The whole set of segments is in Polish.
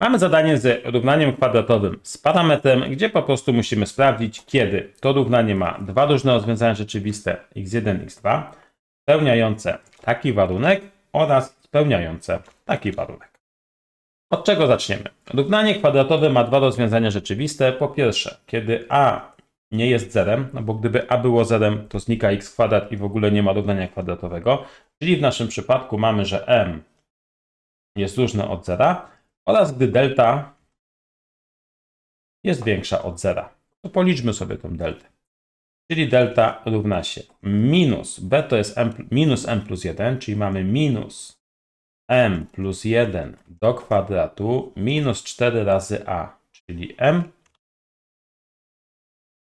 Mamy zadanie z równaniem kwadratowym z parametrem, gdzie po prostu musimy sprawdzić, kiedy to równanie ma dwa różne rozwiązania rzeczywiste x1, x2, spełniające taki warunek oraz spełniające taki warunek. Od czego zaczniemy? Równanie kwadratowe ma dwa rozwiązania rzeczywiste. Po pierwsze, kiedy a nie jest zerem, no bo gdyby a było zerem, to znika x kwadrat i w ogóle nie ma równania kwadratowego. Czyli w naszym przypadku mamy, że m jest różne od zera oraz gdy delta jest większa od zera. To policzmy sobie tą deltę. Czyli delta równa się minus b to jest m, minus m plus 1, czyli mamy minus m plus 1 do kwadratu minus 4 razy a, czyli m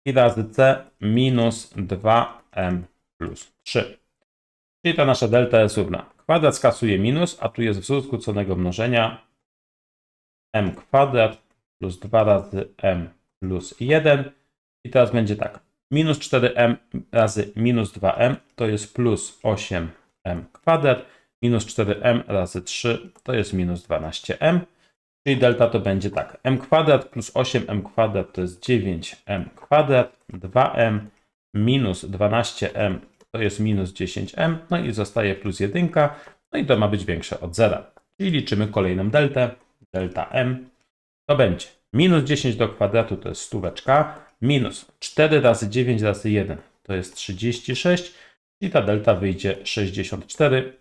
i razy c minus 2m plus 3. Czyli ta nasza delta jest równa. Kwadrat skasuje minus, a tu jest wzór skróconego mnożenia m kwadrat plus 2 razy m plus 1. I teraz będzie tak. Minus 4m razy minus 2m to jest plus 8m kwadrat. Minus 4m razy 3 to jest minus 12m. Czyli delta to będzie tak. m kwadrat plus 8m kwadrat to jest 9m kwadrat. 2m minus 12m to jest minus 10m. No i zostaje plus 1. No i to ma być większe od zera. Czyli liczymy kolejną deltę. Delta m to będzie minus 10 do kwadratu to jest stóweczka. Minus 4 razy 9 razy 1 to jest 36. I ta delta wyjdzie 64.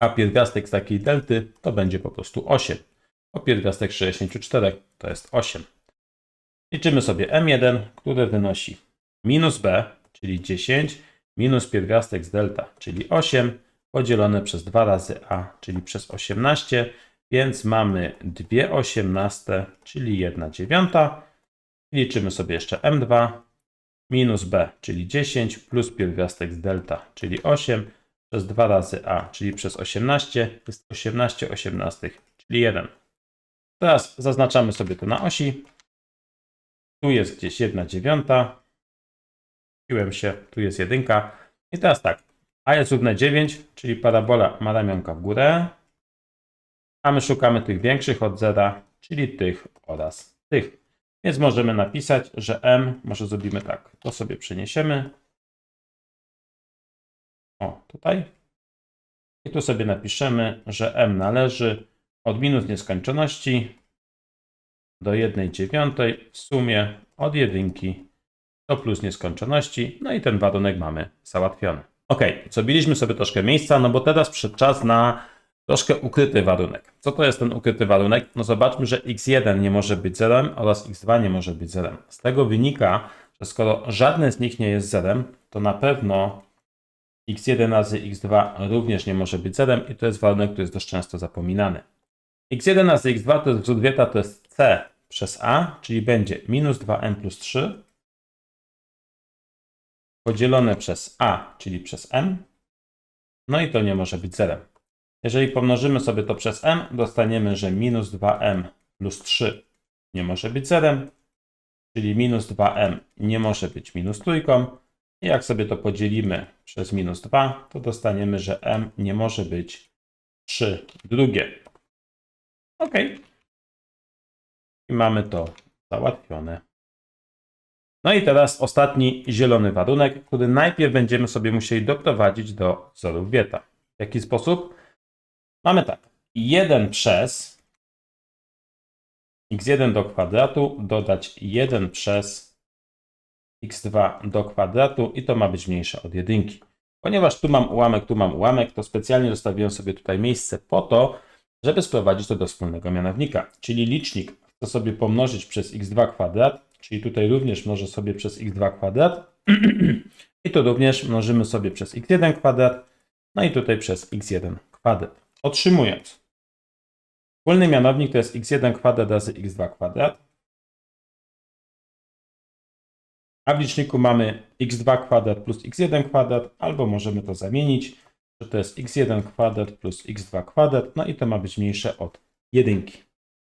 A pierwiastek z takiej delty to będzie po prostu 8 o pierwiastek 64 to jest 8. Liczymy sobie m1, które wynosi minus b, czyli 10, minus pierwiastek z delta, czyli 8, podzielone przez 2 razy a, czyli przez 18, więc mamy 2 osiemnaste, czyli 1 dziewiąta. Liczymy sobie jeszcze m2, minus b, czyli 10, plus pierwiastek z delta, czyli 8, przez 2 razy a, czyli przez 18, jest 18 osiemnastych, czyli 1. Teraz zaznaczamy sobie to na osi. Tu jest gdzieś 1 dziewiąta. Piłem się, tu jest jedynka. I teraz tak, a jest równe 9, czyli parabola ma ramionka w górę. A my szukamy tych większych od zera, czyli tych oraz tych. Więc możemy napisać, że m, może zrobimy tak, to sobie przeniesiemy. O, tutaj. I tu sobie napiszemy, że m należy od minus nieskończoności do 1 dziewiątej w sumie od jedynki do plus nieskończoności. No i ten warunek mamy załatwiony. Ok, zrobiliśmy sobie troszkę miejsca, no bo teraz przyszedł czas na troszkę ukryty warunek. Co to jest ten ukryty warunek? No zobaczmy, że x1 nie może być zerem oraz x2 nie może być zerem. Z tego wynika, że skoro żadne z nich nie jest zerem, to na pewno x1 razy x2 również nie może być zerem i to jest warunek, który jest dość często zapominany x1 razy x2 to jest wzór wieta, to jest c przez a, czyli będzie minus 2m plus 3 podzielone przez a, czyli przez m. No i to nie może być zerem. Jeżeli pomnożymy sobie to przez m, dostaniemy, że minus 2m plus 3 nie może być zerem, czyli minus 2m nie może być minus trójką. I jak sobie to podzielimy przez minus 2, to dostaniemy, że m nie może być 3 drugie. OK. I mamy to załatwione. No i teraz ostatni zielony warunek, który najpierw będziemy sobie musieli doprowadzić do wzorów Wieta. W jaki sposób? Mamy tak. 1 przez x1 do kwadratu dodać 1 przez x2 do kwadratu i to ma być mniejsze od jedynki. Ponieważ tu mam ułamek, tu mam ułamek, to specjalnie zostawiłem sobie tutaj miejsce po to, żeby sprowadzić to do wspólnego mianownika. Czyli licznik chcę sobie pomnożyć przez x2 kwadrat, czyli tutaj również mnożę sobie przez x2 kwadrat i tu również mnożymy sobie przez x1 kwadrat, no i tutaj przez x1 kwadrat. Otrzymując wspólny mianownik to jest x1 kwadrat razy x2 kwadrat, a w liczniku mamy x2 kwadrat plus x1 kwadrat, albo możemy to zamienić że to jest x1 kwadrat plus x2 kwadrat, no i to ma być mniejsze od jedynki.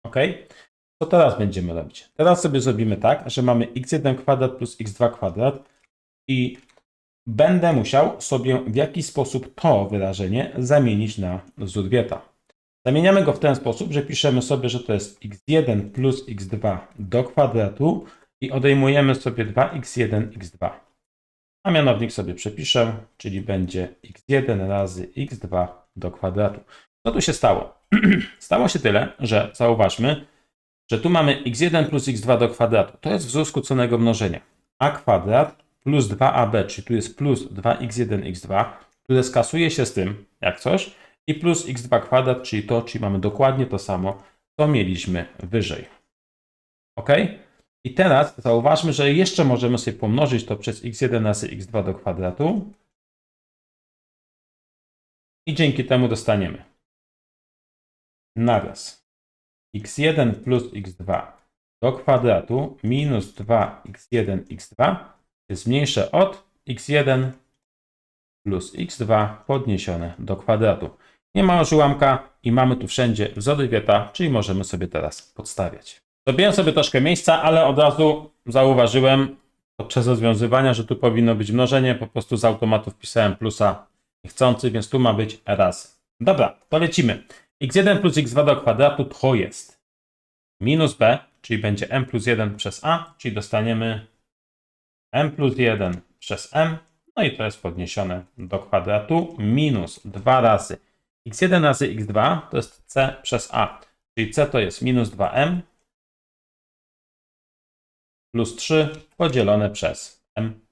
Ok? Co teraz będziemy robić? Teraz sobie zrobimy tak, że mamy x1 kwadrat plus x2 kwadrat i będę musiał sobie w jakiś sposób to wyrażenie zamienić na wzór. Zamieniamy go w ten sposób, że piszemy sobie, że to jest x1 plus x2 do kwadratu i odejmujemy sobie 2x1, x2. A mianownik sobie przepiszę, czyli będzie x1 razy x2 do kwadratu. Co tu się stało? stało się tyle, że zauważmy, że tu mamy x1 plus x2 do kwadratu. To jest wzór skróconego mnożenia. a kwadrat plus 2ab, czyli tu jest plus 2x1, x2, które skasuje się z tym, jak coś, i plus x2 kwadrat, czyli to, czyli mamy dokładnie to samo, co mieliśmy wyżej. Ok? I teraz zauważmy, że jeszcze możemy sobie pomnożyć to przez x1 razy x2 do kwadratu. I dzięki temu dostaniemy naraz x1 plus x2 do kwadratu minus 2x1 x2 jest mniejsze od x1 plus x2 podniesione do kwadratu. Nie ma użyłamka i mamy tu wszędzie wzory wieta, czyli możemy sobie teraz podstawiać. Zrobiłem sobie troszkę miejsca, ale od razu zauważyłem podczas rozwiązywania, że tu powinno być mnożenie. Po prostu z automatu wpisałem plusa niechcący, więc tu ma być raz. Dobra, to lecimy. x1 plus x2 do kwadratu to jest minus b, czyli będzie m plus 1 przez a, czyli dostaniemy m plus 1 przez m, no i to jest podniesione do kwadratu, minus 2 razy x1 razy x2 to jest c przez a, czyli c to jest minus 2m plus 3 podzielone przez m.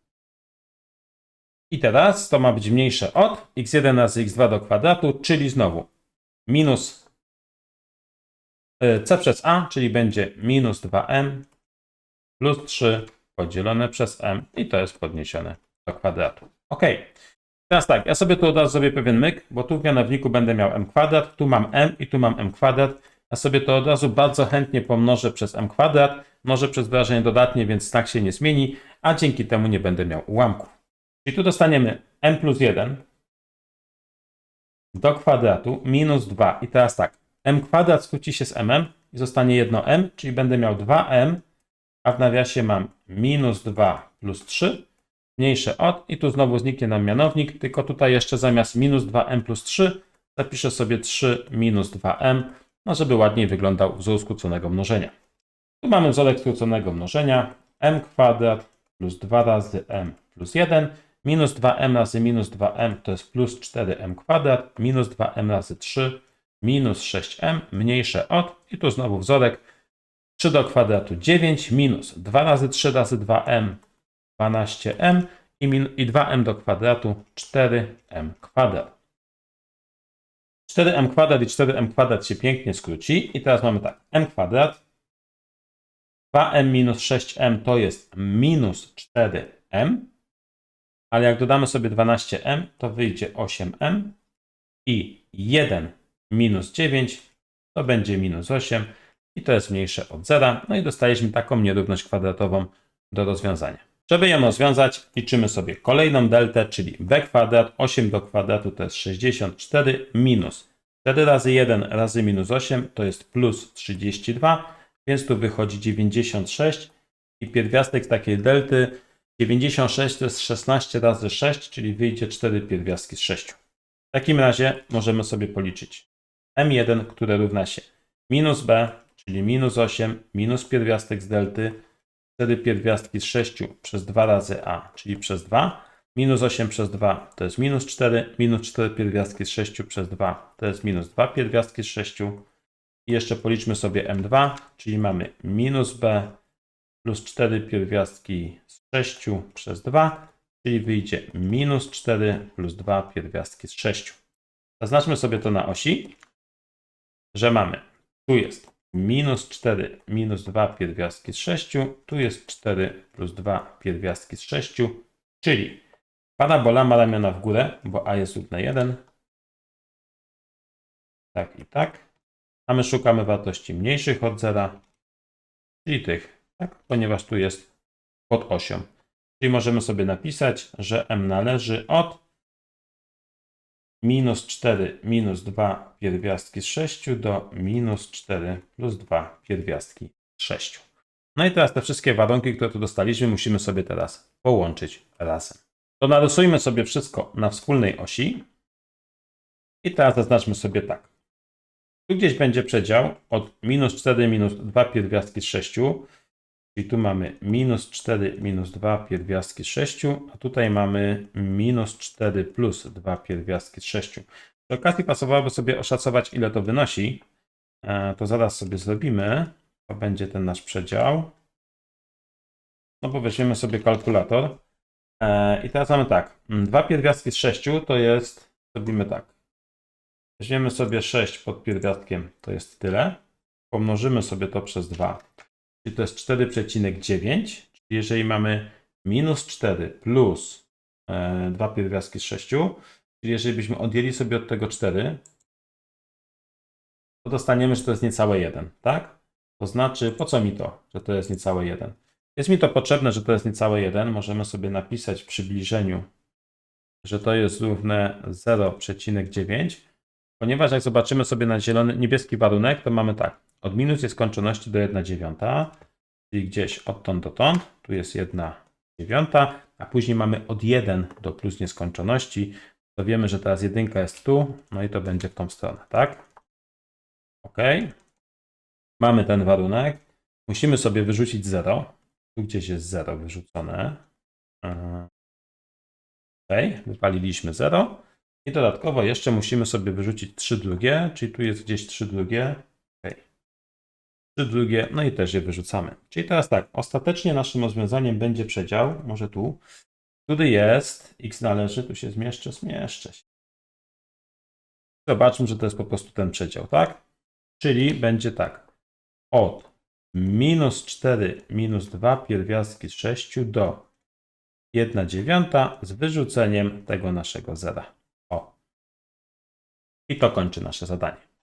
I teraz to ma być mniejsze od x1 razy x2 do kwadratu, czyli znowu minus y, c przez a, czyli będzie minus 2m plus 3 podzielone przez m i to jest podniesione do kwadratu. Ok. Teraz tak, ja sobie tu od razu zrobię pewien myk, bo tu w mianowniku będę miał m kwadrat, tu mam m i tu mam m kwadrat. Ja sobie to od razu bardzo chętnie pomnożę przez m kwadrat, może przez wyrażenie dodatnie, więc tak się nie zmieni, a dzięki temu nie będę miał ułamków. Czyli tu dostaniemy m plus 1 do kwadratu minus 2. I teraz tak, m kwadrat skróci się z m i zostanie jedno m, czyli będę miał 2m, a w nawiasie mam minus 2 plus 3 mniejsze od i tu znowu zniknie nam mianownik, tylko tutaj jeszcze zamiast minus 2m plus 3 zapiszę sobie 3 minus 2m, no żeby ładniej wyglądał wzór skróconego mnożenia. Tu mamy wzorek skróconego mnożenia m kwadrat plus 2 razy m plus 1 minus 2m razy minus 2m to jest plus 4m kwadrat minus 2m razy 3 minus 6m mniejsze od i tu znowu wzorek 3 do kwadratu 9 minus 2 razy 3 razy 2m 12m i, i 2m do kwadratu 4m kwadrat. 4m kwadrat i 4m kwadrat się pięknie skróci i teraz mamy tak, m kwadrat 2m minus 6m to jest minus 4m, ale jak dodamy sobie 12m, to wyjdzie 8m i 1 minus 9 to będzie minus 8 i to jest mniejsze od 0. No i dostaliśmy taką nierówność kwadratową do rozwiązania. Żeby ją rozwiązać, liczymy sobie kolejną deltę, czyli b kwadrat, 8 do kwadratu to jest 64 minus 4 razy 1 razy minus 8 to jest plus 32, więc tu wychodzi 96 i pierwiastek takiej delty 96 to jest 16 razy 6, czyli wyjdzie 4 pierwiastki z 6. W takim razie możemy sobie policzyć m1, które równa się minus b, czyli minus 8, minus pierwiastek z delty, 4 pierwiastki z 6 przez 2 razy a, czyli przez 2. Minus 8 przez 2 to jest minus 4, minus 4 pierwiastki z 6 przez 2 to jest minus 2 pierwiastki z 6. I jeszcze policzmy sobie m2, czyli mamy minus b plus 4 pierwiastki z 6 przez 2, czyli wyjdzie minus 4 plus 2 pierwiastki z 6. Zaznaczmy sobie to na osi, że mamy, tu jest minus 4 minus 2 pierwiastki z 6, tu jest 4 plus 2 pierwiastki z 6, czyli parabola ma ramiona w górę, bo a jest równe 1. Tak i tak. A my szukamy wartości mniejszych od 0, czyli tych, tak? ponieważ tu jest pod osią. Czyli możemy sobie napisać, że m należy od minus 4 minus 2 pierwiastki z 6 do minus 4 plus 2 pierwiastki z 6. No i teraz te wszystkie warunki, które tu dostaliśmy, musimy sobie teraz połączyć razem. To narysujmy sobie wszystko na wspólnej osi. I teraz zaznaczmy sobie tak. Tu gdzieś będzie przedział od minus 4 minus 2 pierwiastki z 6. Czyli tu mamy minus 4 minus 2 pierwiastki z 6, a tutaj mamy minus 4 plus 2 pierwiastki z 6. Przy okazji pasowałoby sobie oszacować, ile to wynosi. E, To zaraz sobie zrobimy. To będzie ten nasz przedział. No bo weźmiemy sobie kalkulator. E, I teraz mamy tak. 2 pierwiastki z 6 to jest, zrobimy tak. Weźmiemy sobie 6 pod pierwiastkiem, to jest tyle. Pomnożymy sobie to przez 2, czyli to jest 4,9. Czyli jeżeli mamy minus 4 plus e, 2 pierwiastki z 6, czyli jeżeli byśmy odjęli sobie od tego 4, to dostaniemy, że to jest niecałe 1, tak? To znaczy, po co mi to, że to jest niecałe 1? Jest mi to potrzebne, że to jest niecałe 1. Możemy sobie napisać w przybliżeniu, że to jest równe 0,9. Ponieważ jak zobaczymy sobie na zielony, niebieski warunek, to mamy tak. Od minus jest skończoności do 1 dziewiąta, czyli gdzieś odtąd dotąd. Tu jest 1 dziewiąta, a później mamy od 1 do plus nieskończoności. To wiemy, że teraz jedynka jest tu, no i to będzie w tą stronę, tak? Ok. Mamy ten warunek. Musimy sobie wyrzucić 0. Tu gdzieś jest 0 wyrzucone. Ok, wypaliliśmy 0. I dodatkowo jeszcze musimy sobie wyrzucić 3 drugie, czyli tu jest gdzieś 3 drugie. Ok. 3 drugie, no i też je wyrzucamy. Czyli teraz tak, ostatecznie naszym rozwiązaniem będzie przedział, może tu, który jest, x należy, tu się zmieszczę, zmieszczę się. Zobaczmy, że to jest po prostu ten przedział, tak? Czyli będzie tak, od minus 4 minus 2 pierwiastki z 6 do 1 dziewiąta z wyrzuceniem tego naszego zera. I to kończy nasze zadanie.